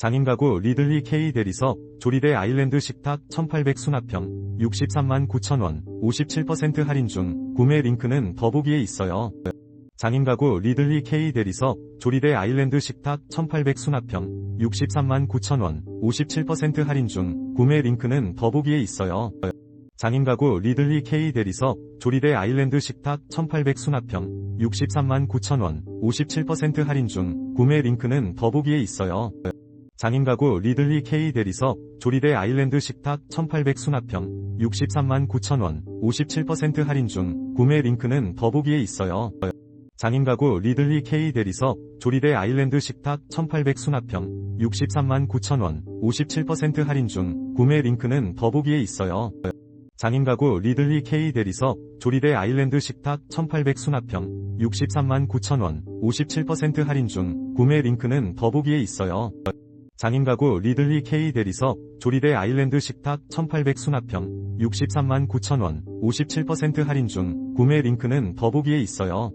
장인 가구 리들리 K 대리석 조리대 아일랜드 식탁 1800 수납형 63만 9천원 57% 할인 중 구매 링크는 더보기에 있어요. 장인 가구 리들리 K 대리석 조리대 아일랜드 식탁 1800 수납형 63만 9천원 57% 할인 중 구매 링크는 더보기에 있어요. 장인 가구 리들리 K 대리석 조리대 아일랜드 식탁 1800 수납형 63만 9천원 57% 할인 중 구매 링크는 더보기에 있어요. 장인 가구 리들리 K 대리석 조리대 아일랜드 식탁 1800 수납형 63만 9천원 57% 할인 중 구매 링크는 더보기에 있어요. 장인 가구 리들리 K 대리석 조리대 아일랜드 식탁 1800 수납형 63만 9천원 57% 할인 중 구매 링크는 더보기에 있어요. 장인 가구 리들리 K 대리석 조리대 아일랜드 식탁 1800 수납형 63만 9천원 57% 할인 중 구매 링크는 더보기에 있어요. 장인 가구 리들리 K 대리석 조리대 아일랜드 식탁 1800 수납형 63만 9천원 57% 할인 중 구매 링크는 더보기에 있어요.